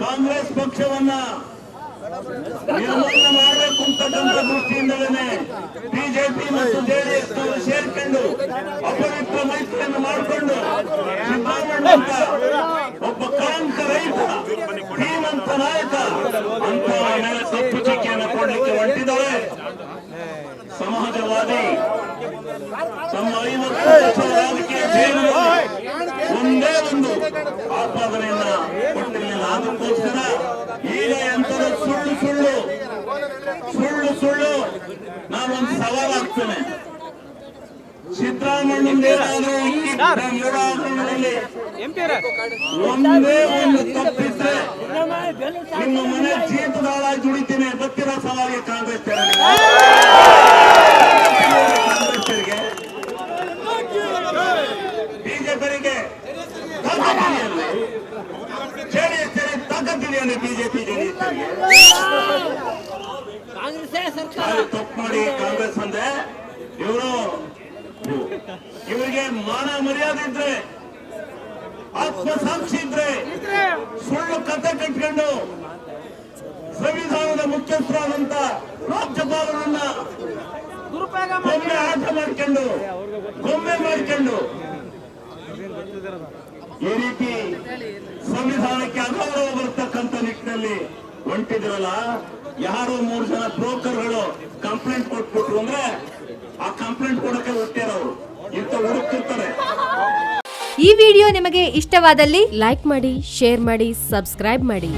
ಕಾಂಗ್ರೆಸ್ ಪಕ್ಷವನ್ನ ನಿರ್ಮಾಣ ಮಾಡಬೇಕು ಅಂತಕ್ಕಂಥ ದೃಷ್ಟಿಯಿಂದಲೇ ಬಿಜೆಪಿ ಮತ್ತು ಜೆಡಿಎಸ್ ಸೇರ್ಕೊಂಡು ಅಪವಿತ್ರ ಮೈತ್ರಿಯನ್ನು ಮಾಡಿಕೊಂಡು ಒಬ್ಬ ಕಾಂತ ರೈತ ಶ್ರೀಮಂತ ನಾಯಕ ಅಂತ ತಪ್ಪು ಚಿಕ್ಕಿಯನ್ನು ಕೊಡಲಿಕ್ಕೆ ಹೊರಟಿದ್ದಾರೆ. ಸಮಾಜವಾದಿ, ತಮ್ಮ ಐವತ್ತು ರಾಜಕೀಯ ಜೀವನ ಒಂದು ಆಪಾದನೆಯನ್ನ ಕೊಟ್ಟಿರಲಿಲ್ಲ ಅದಕ್ಕೋಸ್ಕರ ಈಗ ಎಂತರ ಸುಳ್ಳು ಸುಳ್ಳು. ಸುಳ್ಳು ಸುಳ್ಳು. ನಾನೊಂದು ಸವಾಲ್ ಆಗ್ತೇನೆ ಮೂಡಾಗರಣದಲ್ಲಿ ಒಂದೇ ಒಂದು ತಪ್ಪಿದ್ರೆ ನಿಮ್ಮ ಮನೆ ಜೀತದಾಳ ದುಡಿತೀನಿ ಗೊತ್ತಿರೋ ಸವಾಲಿಗೆ ಕಾಂಗ್ರೆಸ್ ತಾಕತ್ತಿದೆಯಲ್ಲ ಬಿಜೆಪಿ ತಪ್ಪು ಮಾಡಿ ಕಾಂಗ್ರೆಸ್ ಅಂದ್ರೆ ಇವರು ಇವರಿಗೆ ಮಾನ ಮರ್ಯಾದೆ ಇದ್ರೆ ಆತ್ಮಸಾಕ್ಷಿ ಇದ್ರೆ ಸುಳ್ಳು ಕತೆ ಕಟ್ಕೊಂಡು ಸಂವಿಧಾನದ ಮುಖ್ಯಸ್ಥರಾದಂತ ರಾಜ್ಯಪಾಲರನ್ನ ಗೊಂಬೆ ಆಟ ಮಾಡ್ಕೊಂಡು ಗೊಂಬೆ ಮಾಡ್ಕೊಂಡು ಈ ರೀತಿ ಸಂವಿಧಾನಕ್ಕೆ ಅಗೌರವ ಬರ್ತಕ್ಕಂಥ ನಿಟ್ಟಿನಲ್ಲಿ ಹೊಂಟಿದ್ರಲ್ಲ, ಯಾರು ಮೂರು ಜನ ಬ್ರೋಕರ್ಗಳು ಕಂಪ್ಲೇಂಟ್ ಕೊಟ್ಬಿಟ್ರು ಅಂದ್ರೆ ಆ ಕಂಪ್ಲೇಂಟ್ ಕೊಡಕ್ಕೆ ಹೊಟ್ಟಿರೋರು ಇಂತ ಹುಡುಕ್ತಿರ್ತಾರೆ. ಈ ವಿಡಿಯೋ ನಿಮಗೆ ಇಷ್ಟವಾದಲ್ಲಿ ಲೈಕ್ ಮಾಡಿ, ಶೇರ್ ಮಾಡಿ, ಸಬ್ಸ್ಕ್ರೈಬ್ ಮಾಡಿ.